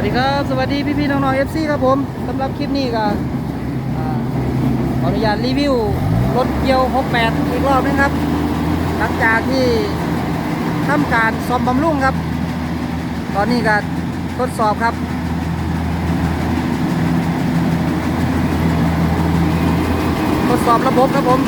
วัสดีครับ สวัสดีพี่พี่ๆน้องๆเอฟซีครับผมสำหรับคลิปนี้ก็อ่าขออนุญาตรีวิวรถเกียว 68 อีกรอบนึงครับ หลังจากที่ทำการซ่อมบำรุงครับ ตอนนี้ก็ทดสอบครับทดสอบระบบครับผม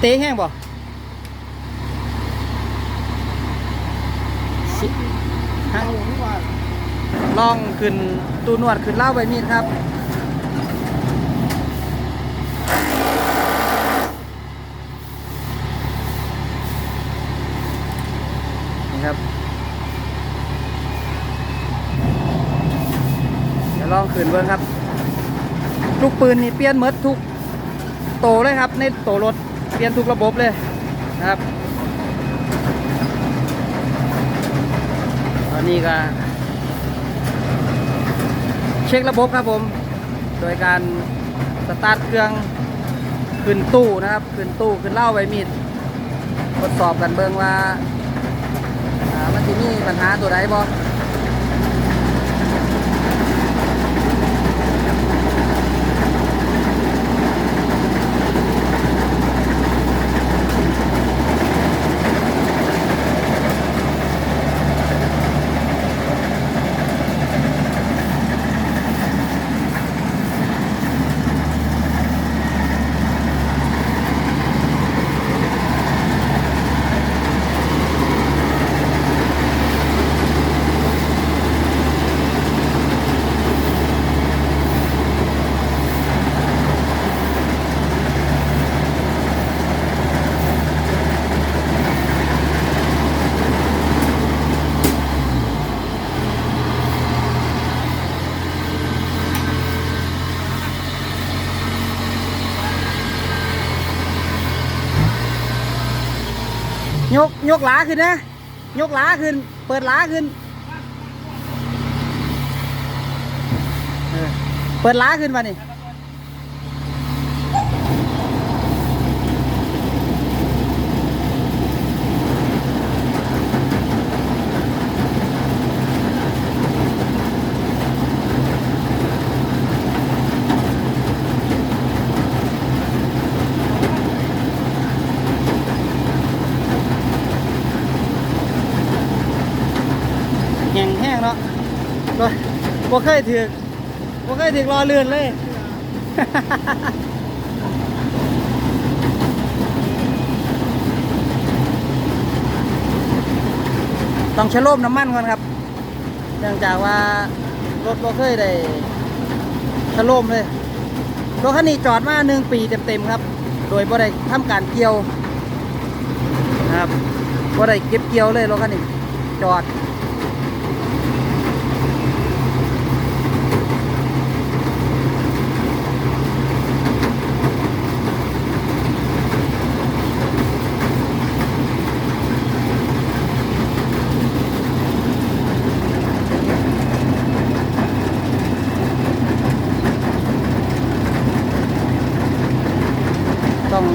เตะแห้งบ่สิฮะลองขึ้นตูนวดขึ้นเล่าใบมีดครับนี่ครับเดี๋ยวลองขึ้นเบิ้งครับ ลูกปืนนี่เปลี่ยนเมดทุกโตเลยครับ ในโตรถ เปลี่ยนทุกระบบเลยนะครับ ตอนนี้ก็ เช็คระบบครับผม โดยการสตาร์ทเครื่องขึ้นตู้นะครับ ขึ้นตู้ขึ้นเล่าใบมีดทดสอบกันเบิ่งว่าอ่ามันจะมีปัญหาตัวใดบ่ ยกยกหลาขึ้นนะ ยกหลาขึ้น เปิดหลาขึ้นเออเปิดหลาขึ้นมานี่ แห้งเนาะบ่บ่เคยถือกบ่เคยถือกรอเลื่อนเลยต้องชะโลมน้ำมันก่อนครับ เนื่องจากว่ารถบ่เคยได้ชะโลมเลยรถคันนี้จอดมาหนึ่งปีเต็มๆครับ โดยบ่ได้ทำการเกี่ยวนะครับบ่ได้เก็บเกี่ยวเลยรถคันนี้จอด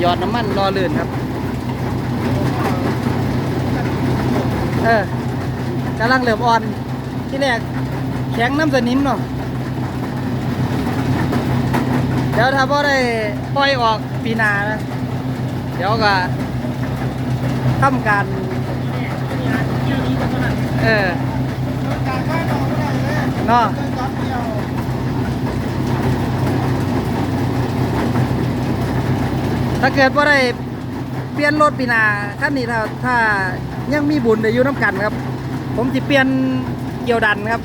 หยอดน้ำมันรอเลื่นครับ เออกำลังเหลือบอ่อน ที่แรกแข็งน้ำสนิมเนาะเดี๋ยวถ้าพ่ได้ปล่อยออกปีนานะ เดี๋ยวก็ทำการ เออเนาะ ถ้าเกิดว่าได้เปลี่ยนรถปีนาขั้นนี้ถ้าถ้ายังมีบุญอยู่น้ำกันครับ ผมจะเปลี่ยนเกี่ยวดันครับ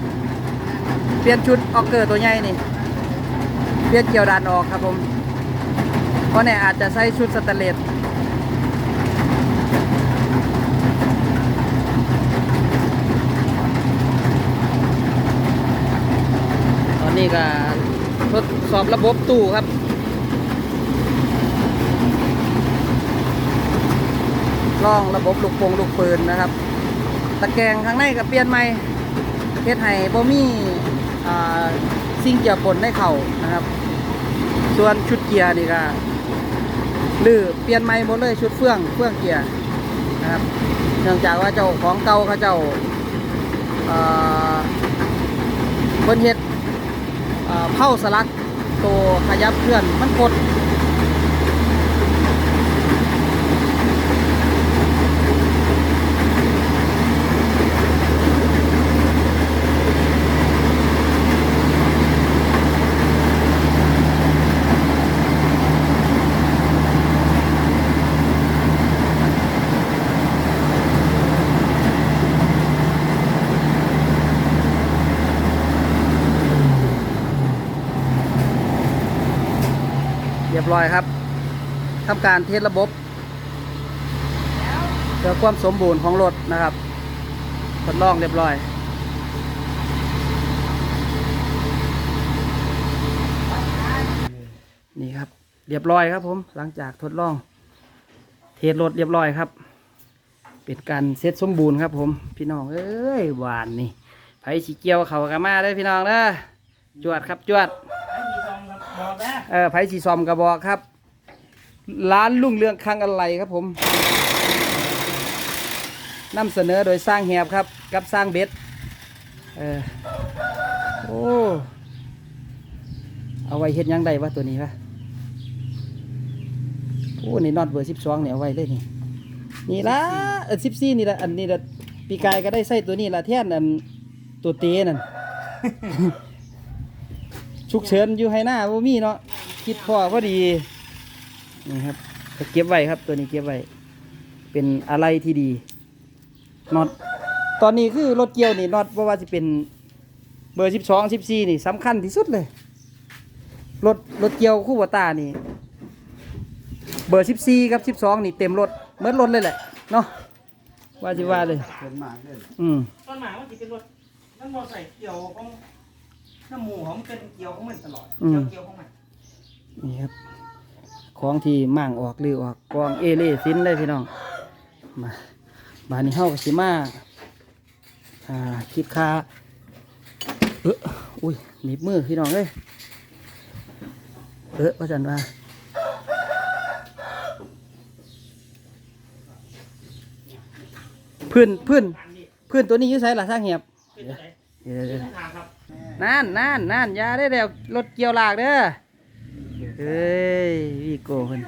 เปลี่ยนชุดออกเกอร์ตัวใหญ่นี่ เปลี่ยนเกี่ยวดันออกครับผมเพราะเนี่ยอาจจะใส่ชุดสแตนเลสตอนนี้ก็ทดสอบระบบตู้ครับ ลองระบบลูกโป่งลูกปืนนะครับ ตะแกรงข้างในก็เปลี่ยนใหม่เฮ็ดให้บ่มีอ่าสิ่งเกี่ยวปนในเข่านะครับ ส่วนชุดเกียร์นี่ก็ลือเปลี่ยนใหม่หมดเลยชุดเฟื่องเฟื่องเกียร์นะครับเนื่องจากว่าเจ้าของเก่าเขาเจ้าเพิ่นเฮ็ดเอ่อเผาสลักตัวขยับเคลื่อนมันกด ยบร้อยครับทำการเทสระบบเพื่อความสมบูรณ์ของรถนะครับทดลองเรียบร้อยนี่ครับ เรียบร้อยครับผมหลังจากทดลอง เทสรถเรียบร้อยครับ เป็นการเซตสมบูรณ์ครับ ผมพี่น้องเอ้ยหวานนี่ไผ่สีเกียวเขากามาได้พี่น้องเด้อจวดครับจวด เออไผ่สีซอมกระบอกครับ ร้านลุ่งเรืองคังอะไรครับผมนำเสนอโดยสร้างแหบครับ กับสร้างเบ็ดเออโอ้เอาไว้เฮ็ดยังได้วะตัวนี้วะโอ้นี่น็อตเบอร์สิบสองเนี่ยเอาไว้เลยนี่นี่ละเออสิบสี่นี่ละอันนี้ละปีกายก็ได้ใส่ตัวนี้ละแท่นอันตัวเตนั่น ฉุกเฉินอยู่ให้หน้าบ่มีเนาะคิดพอพอดีนี่ครับก็เก็บไว้ครับตัวนี้เก็บไว้ เป็นอะไรที่ดีน็อตตอนนี้คือรถเกี่ยวนี่น็อตบ่ว่าสิเป็นเบอร์สิบสองสิบสี่นี่สำคัญที่สุดเลยรถรถเกี่ยวคู่บัวตานี่ เบอร์สิบสี่กับสิบสองนี่เต็มรถเหมือนรถเลยแหละเนาะว่าสิว่าเลย เป็นมากเลยอืม ต้นหมายว่าจะเป็นรถมันมอใส่เกี่ยวของ น้ำหมูของมันเป็นเกี่ยวของมันตลอดเกี่ยวเกี่ยวของมันนี่ครับ ของที่มั่างออกหรือออกกองเอเล่ซินเลยพี่น้อง มาบานนี้เฮาก็สิมาอ่าคิดค่าเอออุ้ยหนีบมือพี่น้องเอ้ยเออว่าจันว่าพื้นพื้นพื้นตัวนี้อยุ่ใส่ละสร้างเหียบ เป็นอะไร เดี๋ยวเดี๋ยวเป็นทางครับนั่นนั่นนั่นอยาได้แล้วรถเกี่ยวลากเด้อเอ้ยวีโก้เพิ่น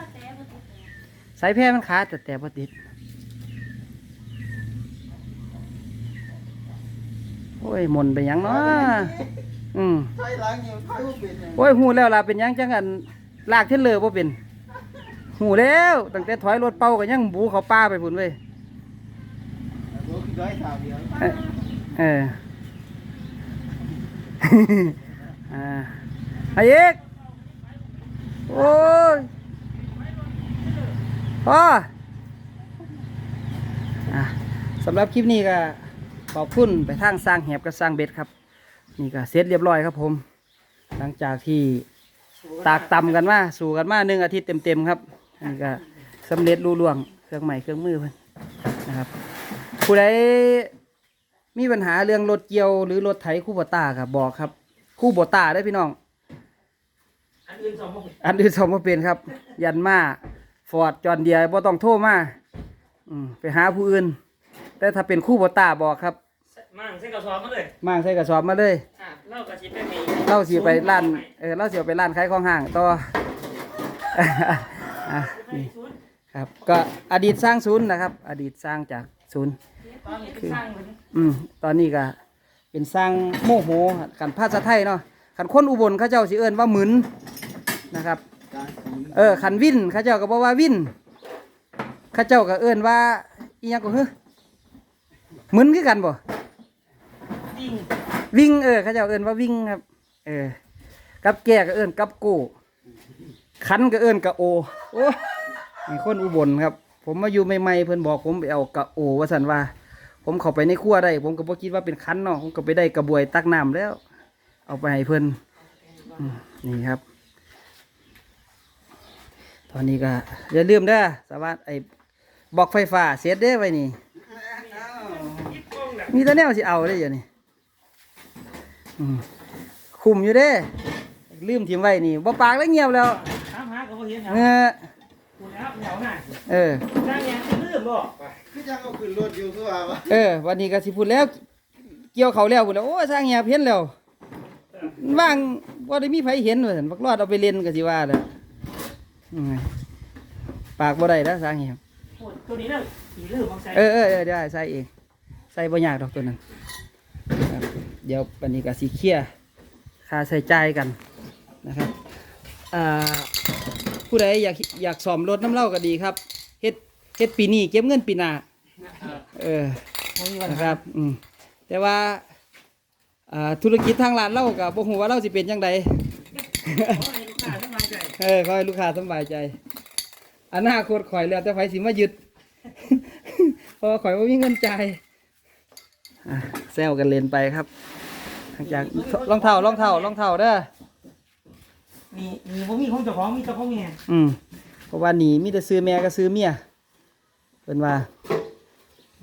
สายแพร่มันขาดแต่แต่บ่ติด โอ้ยหมนไปหยังเนาะอืมใช่ล้างยังไผ่ก็เป็นยังโอ้ยหูแล้วล่ะเป็นหยังจังอันลากเทนเลอร์บ่เป็นหูแล้วตั้งแต่ถอยรถเป่าก็ยังบูเขาป้าไปพุ่นเว้ย รถร้อยสามเดียว เออเอ่าไอ้เอกโอ้ยพ่ออะสำหรับคลิปนี้ก็ขอบคุณไปทางสร้างแหบกับสร้างเบ็ดครับ นี่ก็เสร็จเรียบร้อยครับผม หลังจากที่ตากตำกันมาสู่กันมาหนึ่งอาทิตย์เต็มๆครับนนี้ก็สำเร็จรูล่วงเครื่องใหม่เครื่องมือเพิ่นนะครับผู้ใด มีปัญหาเรื่องรถเกี่ยวหรือรถไถคู่บตาครับบอกครับ คู่บตาได้อพี่น้อง อันอื่นสองพวกอันอื่นสมมาเป็นครับ ยันมาฟอร์ดจอนเดียบ่ต้องโทรมาอืมไปหาผู้อื่น แต่ถ้าเป็นคู่บตาบอกครับมั่งเส้นกระสอบมาเลยมางใส่กระสอบมาเลยอะเล่ากระชิบไปมีเล่าสิไปร้านเออเล่าสิไปร้านขายของห้างต่อ อะนี่ ครับก็อดีตสร้างศูนย์นะครับ อดีตสร้างจากศูนย์ ตอนนี้เป็นสร้างเหมือนอืมตอนนี้ก็เป็นสร้างโมโหกันภาษาไทยเนาะขันคนอุบลเขาเจ้าสิเอิ้นว่าหมึนนะครับการสีเออขันวินเขาเจ้าก็บอกว่าวินเขาเจ้าก็เอิ้นว่าอีหยังก็เฮ้อหมึนคือกันบ่จริงวิ่งเออเขาเจะเอิ้นว่าวิ่งครับ เออกับแก่ก็เอิ้นกับโกคันก็เอิ้นกะโอโอ้มีคนอุบลครับ ผมมาอยู่ใหม่ๆเพิ่นบอกผมไปเอากะโอว่าสันว่า ผมเข้าไปในครัวได้ ผมก็บ่คิดว่าเป็นคันเนาะผมก็ไปได้กระบวยตักน้ำแล้ว เอาไปให้เพิ่นอืมนี่ครับ ตอนนี้ก็อย่าลืมเด้อสวัสดไอ้บอกไฟฟ้าเสียเด้อไว้นี่มีแต่แนวสิเอาได้ออยู่นี่อืมคุมอยู่เด้ลืมทิ้งไว้นี่บ่ปากแล้วเงียบแล้ว ถามหาก็บ่เห็นครัเอบอคุณครับเหนียวหน่าเออ สร้างยังลืมบ่คือยังเอาขึ้นรถอยู่คือว่าวะเออ วันนี้ก็สิพูดแล้ว เกี่ยวเขาแล้วพูดแล้วโอ้สร้างเงียบเห็นแล้วว่างว่าได้มีไผเห็นว่าซั่นบักรอดเอาไปเล่นก็สิว่าแล้วอืมปากบ่ได้แล้วสร้างเงียบโอ้ยตัวนี้น่ะสีลืมบางใจเออเออเออได้ใส่เองใส่บ่ยากดอกตัวนั้นครับเดี๋ยววันนี้ก็สิเคลียร์ค่าใช้จ่ายกันนะครับอ่า ผู้ใดอยากอยากซ่อมรถน้ำเล่าก็ดีครับเฮ็ดเฮ็ดปีนี้เก็บเงินปีหน้าเออบ่มีปัญนะคหารับอืมแต่ว่าอ่าธุรกิจทางร้านเราก็บ่ฮู้ว่าเราสิเป็นจังไดขอให้ลูกค้าสบายใจเออขอให้ลูกค้าสำบายใจอนาคตข่อยแล้วแต่ไผสิมายึดเพราะว่าข่อยบ่มีเงินจ่ายอะแซวกันเล่นไปครับหลังจากรองเท้ารองเท้ารองเท้าเด้อ มีมีบ่มีของเจ้าของมีเจ้าของแม่อืมเพราะว่าหนีมีแต่ซื้อแม่ก็ซื้อเมียเป็นว่า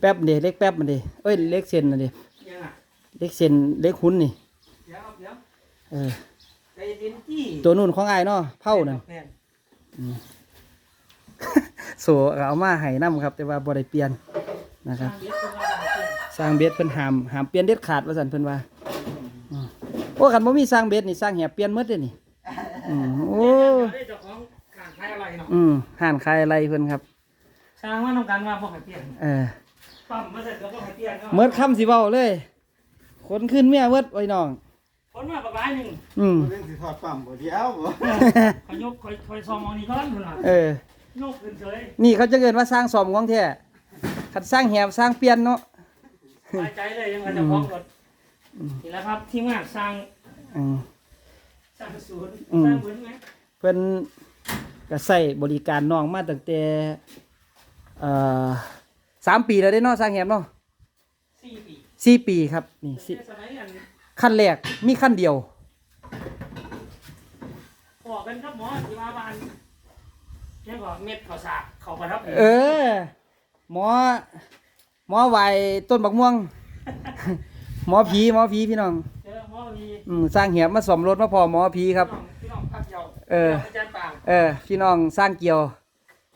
แป๊บเดีเล็กแป๊บมันดิเอ้ยเล็กเซนน่ะดิยังอะเล็กเซนเล็กหุ้นนี่เดี๋ยวครับเดี๋ยวเออใจเย็นที่ตัวนู่นของอ้ายเนาะเผานั่นแม่นโซก็เอามาให้นํครับ แต่ว่าบ่ได้เปลี่ยนนะครับสร้างเบียดเป็นว่าเปลี่ยนสร้างเบ็ดเพิ่นห้ามห้ามเปลี่ยนเด็ดขาดว่าซั่นเพิ่นว่าอืมโอ้คันบ่มีสร้างเบ็ดนี่สร้างแหบเปลี่ยนหมดเด้นี่ อืมโอ้เดี๋ยวได้เจ้าของการขายอะไรเนาะอืมห่านขายอะไรเพิ่นครับ สร้างว่าต้องการว่าบ่ให้เปลี่ยนเออปั๊มมาเสร็จก็บ่ให้เปลี่ยนนาะเมิดคำสิเว้าเลยคนขึ้นเมียเมิดไว้น้องคนมาประมาณหนึงอืม เรื่องสิถอดปั๊มบ่เดียวบ่ขอยกขอยขอยซองเอานี่ก่อนพุ่นน่ะเออ ยกขึ้นเฉยนี่เขาจะเกินว่าสร้างสอมของแท้คันสร้างแหบสร้างเปลี่ยนเนาะ สบายใจเลยยังไงเจ้าของรถนี่แหละครับทีมงานสร้าง อืม สร้างศูนย์อืมสร้างเหมือนไหมเพิ่นก็ใส่บริการน้องมาตั้งแต่เอ่อสามปีแล้วเด้เนาะสร้างแหบเนาะสี่ปีสี่ปีครับนี่สิในสมัยนั้นขั้นแรกมีขั้นเดียวบอกกันครับหมอที่มาบ้านยังก็เม็ดข้าวสากเขาประทับเออ หมอ หมอไหวต้นบักม่วง หมอผีหมอผีพี่น้องเจ อหมอมีอืมสร้างเหียบมาสมรถมาพอหมอผีครับ พี่น้องพักเยาเออ อาจารย์ปางเออพี่น้องสร้างเกี่ยว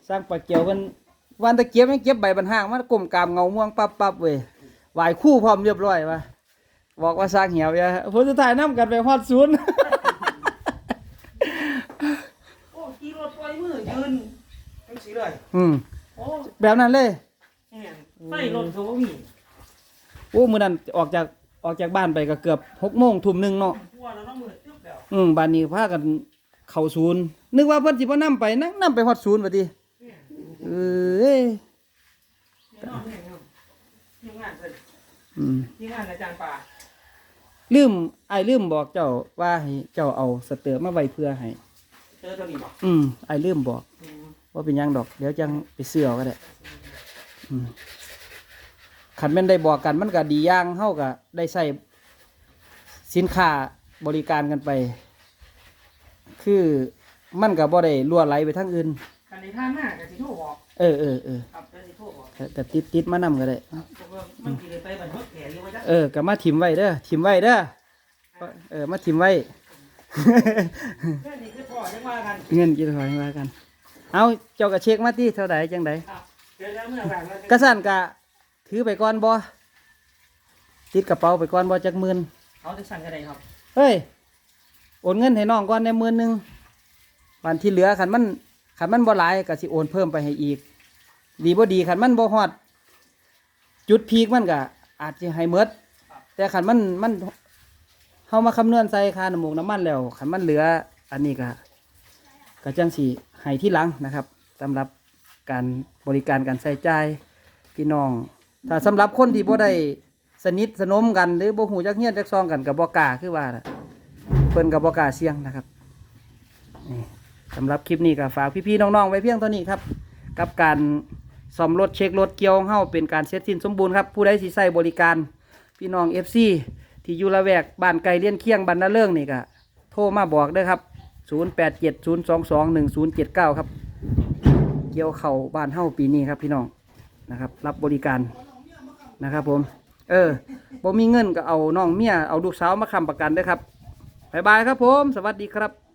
สร้างปลาเกี่ยวมันวันตะเกียบมันเก็บใบบันห้างมันกลมกามเงาม่วงปั๊บปั๊บเว้ยไหวคู่พร้อมเรียบร้อยวะบอกว่าสร้างเหี่ยวอย่าผลสุดท้ายนํกันไปฮอดศูนย์ โอ้ขี่รถปล่อยมือยืนจังสีเลย อืมโอ้แบบนั้นเลยเนี่ยไฟรถเขาบ่มี โอ้มื้อนั้นออกจาก ออกจากบ้านไปก็เกือบหกโมงทุ่มหนึ่งเนาะพัวเราต้องมือตึ๊บแล้วอืมบ้านนี้พากันเข้าศูนย์นึกว่าเพิ่นสิบ่นํไปนั่งนํไปฮอดศูนย์บัดนี้เนี่ยเอ้ยเนี่ยนอนเนี่ยครับทีมงานเพิ่นอืมทีมงานอาจารย์ปาลืมไอ้ายลืมบอกเจ้าว่าให้เจ้าเอาสเตอร์มาไว้เพื่อให้เจอตัวนี้บ่อืมไอ้ายลืมบอกอืมว่าเป็นหยังดอก เดี๋ยวจังไปเสื้อเอาก็ได้อืม ขันแม่นได้บอกกันมันก็ดีอย่างเฮาก็ได้ใส่สินค้าบริการกันไป คือมันก็บ่ได้ล่วไหลไปทางอื่นคันในท่าหน้าก็สิโทรบอกเออเออเออครับก็สิโทรบอกแต่แต่ติดติดมานำก็ได้เพราะว่ามันสิได้ไปบันทึกแผลอยู่ว่าจักเออก็มาถิ่มไว้เด้อถิ่มไว้เด้อเออมาถิ่มไว้ แค่นี้คือพอจังว่ากันเงินกี่ถอยมากัน เอาเจ้าก็เช็คมาที่เท่าไหร่จังไดครับเดี๋ยวแล้วเมื่อไหร่เราจะ กระสันกะ ถือไปก่อนบ่ติดกระเป๋าไปก่อนบ่จักหมื่นเอาจะสั่งกันได้ครับเฮ้ยโอนเงินให้น้องก่อนในหมื่นหนึงวันที่เหลือคันมันคันมันบ่หลายก็สิโอนเพิ่มไปให้อีก ดีบ่ดีคันมันบ่ฮอด จุดพีคมันก็อาจจะให้เมดแต่คันมันมันเฮามาคำนวณใส่ค่าน้ำมูกน้ำมันแล้วคันมันเหลือ อันนี้ก็ก็จังสิให้ที่หลังนะครับสำหรับการบริการการใส่ใจายพี่น้อง ถ้าสำหรับคนที่บ่ได้สนิทสนมกันหรือบ่หูจักเฮียนจักซองกันกับบ่กล้าคือว่าน่ะเพิ่นกับบ่กล้าเสี่ยงนะครับนี่สำหรับคลิปนี้ก็ฝากพี่ๆน้องๆไว้เพียงเท่านี้ครับ กับการซ่อมรถเช็ครถเกี่ยวของเฮาเป็นการเสร็จสิ้นสมบูรณ์ครับผู้ใดสิใช้บริการพี่น้อง FC ที่อยู่ละแวกบ้านไกลเลี้ยนเคียงบ้านนาเรื่องนี่ก็โทรมาบอกเด้อครับ 0870221079 ครับ เกี่ยวเข่าบ้านเฮาปีนี้ครับพี่น้องนะครับ รับบริการ นะครับผม เออบ่มีเงินก็เอาน้องเมียเอาลูกสาวมาค้ำประกันได้ครับบ๊ายบายครับผม สวัสดีครับ